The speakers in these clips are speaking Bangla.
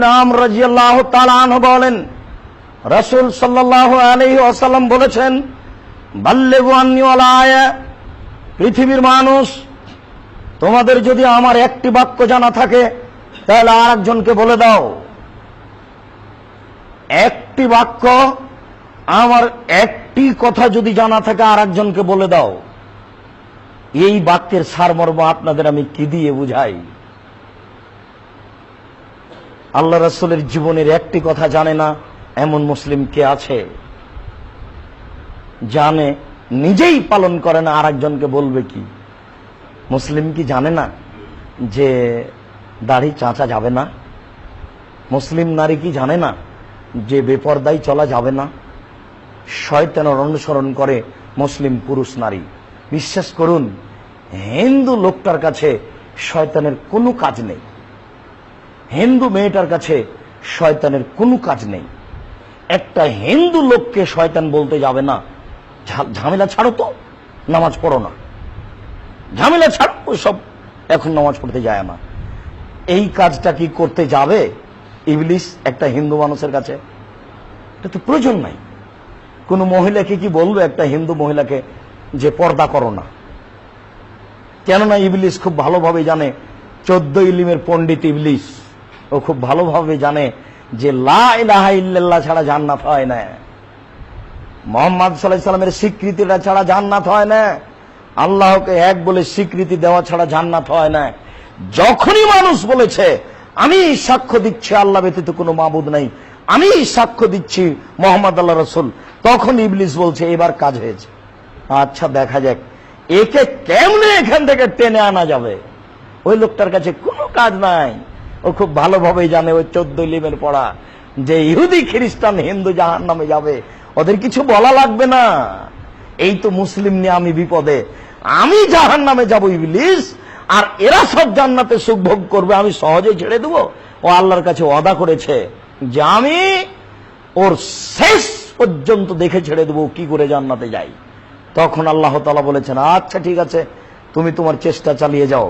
নাম রাজিয়াল্লাহ তালান বলেন, রসুল সাল্লাহ আলহি আসাল্লাম বলেছেন, বাল্লেগু পৃথিবীর মানুষ, তোমাদের যদি আমার একটি বাক্য জানা থাকে, তাহলে আর একজনকে বলে দাও। একটি বাক্য, আমার একটি কথা যদি জানা থাকে আর একজনকে বলে দাও। এই বাক্যের সারমর্ম আপনাদের আমি কি দিয়ে বুঝাই? আল্লাহ রসুলের জীবনের একটি কথা জানে না, এমন মুসলিম কে আছে? জানে, নিজেই পালন করে না আর একজনকে বলবে কি? মুসলিম কি জানে না যে দাড়ি চাঁচা যাবে না? মুসলিম নারী কি জানে না যে বেপর্দায় চলা যাবে না? শয়তানের অনুসরণ করে মুসলিম পুরুষ নারী। বিশ্বাস করুন, হিন্দু লোকটার কাছে শয়তানের কোনো কাজ নেই। হিন্দু মেয়েটার কাছে শয়তানের কোনো কাজ নেই। একটা হিন্দু লোককে শয়তান বলতে যাবে না। ঝামেলা ছাড়ো তো, নামাজ পড়ো না। ঝামেলা ছাড়ো সব এখন নামাজ পড়তে যায় না। এই কাজটা কি করতে যাবে ইবলিস একটা হিন্দু মানুষের কাছে? এটা তো প্রয়োজন নাই। কোন মহিলাকে কি বলবে একটা হিন্দু মহিলাকে যে পর্দা করো না? কেননা ইবলিস খুব ভালোভাবে জানে, চোদ্দ ইলিমের পণ্ডিত ইবলিস। ও খুব ভালোভাবে জানে যে লা ইল্লাল্লাহ ছাড়া জান্নাত হয় না। মোহাম্মদ সাল্লাহ সাল্লামের স্বীকৃতিটা ছাড়া জান্নাত হয় না। আল্লাহকে এক বলে স্বীকৃতি দেওয়া ছাড়া জান্নাত হয় না। যখনই মানুষ বলেছে, আমি সাক্ষ্য দিচ্ছি আল্লাহ ব্যতীত কোনো মাবুদ নাই, আমি সাক্ষ্য দিচ্ছি মোহাম্মদ আল্লাহ রসুল, তখন ইবলিস বলছে, এবার কাজ হয়েছে। আচ্ছা দেখা যাক, একে কেমনে এখান থেকে টেনে আনা যাবে? ওই লোকটার কাছে কোনো কাজ নাই। ও খুব ভালোভাবে জানে ওই চোদ্দ লিমের পড়া যে ইহুদি খ্রিস্টান হিন্দু জাহান নামে যাবে। ওদের কিছু বলা লাগবে না। এই তো মুসলিম নিয়ে আমি বিপদে। আমি জাহান নামে যাব ইবলিস, আর এরা সব জান্নাতে সুখ ভোগ করবে, আমি সহজে ছেড়ে দেবো। ও আল্লাহর কাছে অদা করেছে যে আমি ওর শেষ পর্যন্ত দেখে ছেড়ে দেবো কি করে জান্নাতে যাই তখন আল্লাহ তালা বলেছেন আচ্ছা ঠিক আছে, তুমি তোমার চেষ্টা চালিয়ে যাও।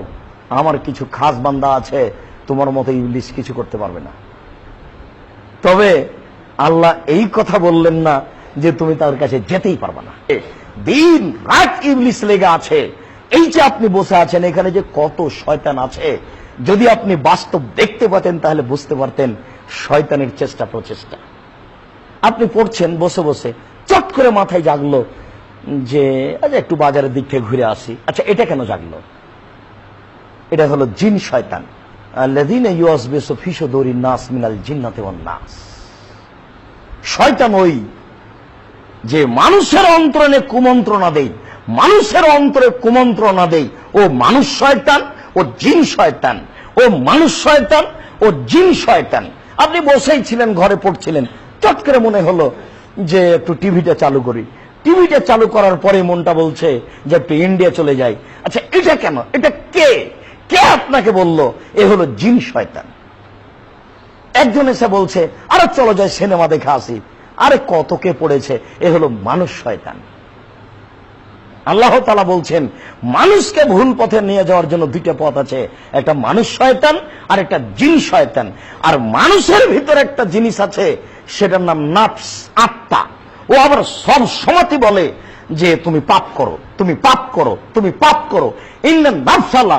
আমার কিছু খাস বান্দা আছে তোমার মতো ইবলিশ কিছু করতে পারবে না। তবে আল্লাহ এই কথা বললেন না যে তুমি তার কাছে যেতেই পারবে না। দিন রাত ইবলিশ লেগে আছে। এই যে আপনি বসে আছেন এখানে যে কত শয়তান আছে যদি আপনি বাস্তব দেখতে পাতেন তাহলে বুঝতে পারতেন শয়তানের চেষ্টা প্রচেষ্টা। আপনি পড়ছেন বসে বসে চট করে মাথায় জাগলো যে আচ্ছা একটু বাজারের দিক থেকে ঘুরে আসি। আচ্ছা এটা কেন জাগলো? এটা হলো জিন শয়তান। শয়তান যে মানুষের অন্তরণে কুমন্ত্রণা মানুষের অন্তরে কুমন্ত্রণা ও মানুষ শয়তান, ও জিন শয়তান, ও মানুষ শয়তান, ও জিন শয়তান। আপনি বসেই ছিলেন, ঘরে পড়ছিলেন, চট করে মনে হলো যে একটু টিভিটা চালু করি। টিভিটা চালু করার পরে মনটা বলছে যে একটু ইন্ডিয়া চলে যাই। আচ্ছা এটা কেন? এটা কে? কে আপনাকে বলল? এ হলো জিন শয়তান। একজন এসে বলছে, আরে চলো যাই সিনেমা দেখে আসি। আরে কত কে পড়েছে? এ হলো মানুষ শয়তান। আল্লাহ তালা বলছেন, মানুষকে ভুল পথে নিয়ে যাওয়ার জন্য দুইটা পথ আছে। একটা মানুষ শয়তান আর একটা জিন শয়তান। আর মানুষের ভিতরে একটা জিনিস আছে, সেটার নাম নাফস, আত্মা। ও আবার সব সময়তে বলে যে তুমি পাপ করো, তুমি পাপ করো, তুমি পাপ করো।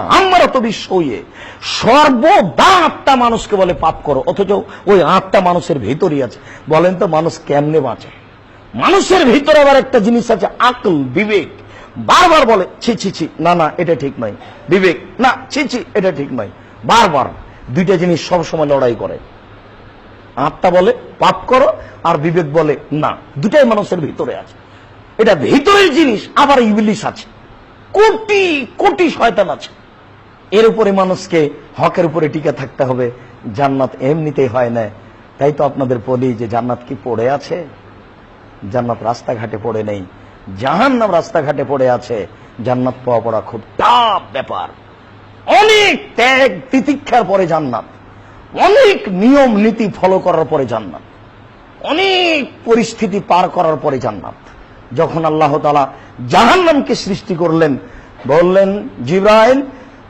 আমরা তো বিশ্ব হইয়ে সর্বদা আত্মা মানুষকে বলে পাপ করো, অথচ ওই আত্মা মানুষের আছে। বলেন তো, মানুষ কেমনে বাঁচে? মানুষের ভিতরে আবার একটা জিনিস আছে, আকল, বিবেক। বারবার বলে, ছি ছি ছি, না না, এটা ঠিক নয়। বিবেক, না, ছি ছি, এটা ঠিক বারবার দুইটা জিনিস সব সময় লড়াই করে। আত্মা বলে পাপ করো, আর বিবেক বলে না। দুটাই মানুষের ভিতরে আছে। এটা ভিতরের জিনিস, আবার ইবলিশ আছে। কোটি কোটি শয়তান আছে। এর উপরে মানুষকে হকের উপরে টিকে থাকতে হবে। জান্নাত এমনিতেই হয় না। তাই তো আপনাদের বলি যে জান্নাত কি পড়ে আছে? জান্নাত রাস্তাঘাটে পড়ে নেই। জাহান্নাম রাস্তাঘাটে পড়ে আছে। জান্নাত পাওয়া পড়া খুব টাফ ব্যাপার। অনেক ত্যাগ তিতিক্ষার পরে জান্নাত। অনেক নিয়ম নীতি ফলো করার পরে জান্নাত। অনেক পরিস্থিতি পার করার পরে জান্নাত। যখন আল্লাহ তালা জাহান্নামকে সৃষ্টি করলেন, বললেন, জিব্রাইল,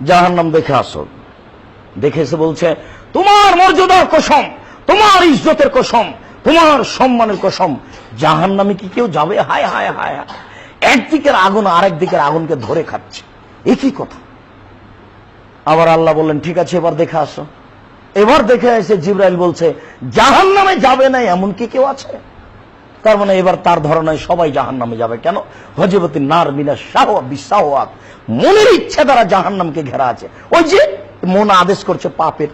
জাহান্নাম দেখে আসো। দেখে এসে বলছে, তোমার মর্যাদার কসম, তোমার ইজ্জতের কসম, তোমার সম্মানের কসম জাহান নামে কি কেউ যাবে? হায় হায় হায় হায়। একদিকের আগুন আরেক দিকের আগুনকে ধরে খাচ্ছে। একই কথা। আবার আল্লাহ বললেন, ঠিক আছে, এবার দেখে আসো। এবার দেখে এসে জিব্রাইল বলছে জাহান নামে যাবে না এমন কি কেউ আছে? তার মানে এবার তার ধারণায় সবাই জাহান নামে যাবে। কেন? হজবতী নার মিনা শাহ বিশ্বাহাত মনের ইচ্ছে দ্বারা জাহান নামকে ঘেরা আছে। ওই যে মন আদেশ করছে পাপের।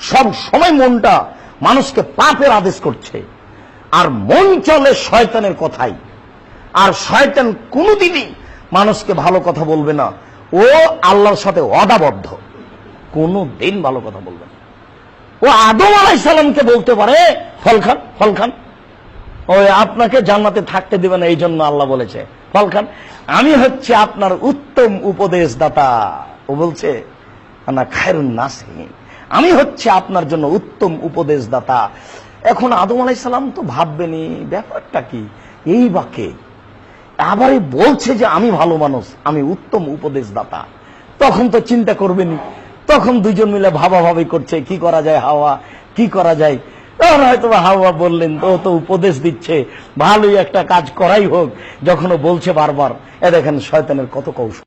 সব সময় মনটা মানুষকে পাপের আদেশ করছে। আর মন চলে শয়তানের কথাই। আর শয়তান কোনোদিনই মানুষকে ভালো কথা বলবে না। ও আল্লাহর সাথে অদাবদ্ধ। কোনো দিন ভালো কথা বলবে না। ও আদম আলাইসালামকে বলতে পারে, ফল খান ফল খান। ওই আপনাকে জান্নাতে থাকতে দেবে না এই জন্য আল্লাহ বলেছে। ফল খান আমি হচ্ছে আপনার উত্তম উপদেশদাতা। ও বলছে না খায়রুন নাসিন আমি হচ্ছে আপনার জন্য উত্তম উপদেশদাতা। এখন আদম আলাইসালাম তো ভাববেনি ব্যাপারটা কি? এই বাকে আবার বলছে যে আমি ভালো মানুষ, আমি উত্তম উপদেশদাতা। তখন তো চিন্তা করবেনি তখন দুজন মিলে ভাবাভাবি করছে, কি করা যায় হাওয়া, কি করা যায় তখন হয়তো হাওয়া বললেন তো তো উপদেশ দিচ্ছে, ভালোই একটা কাজ করাই হোক। যখন বলছে বারবার, এ দেখেন, শয়তানের কত কৌশল।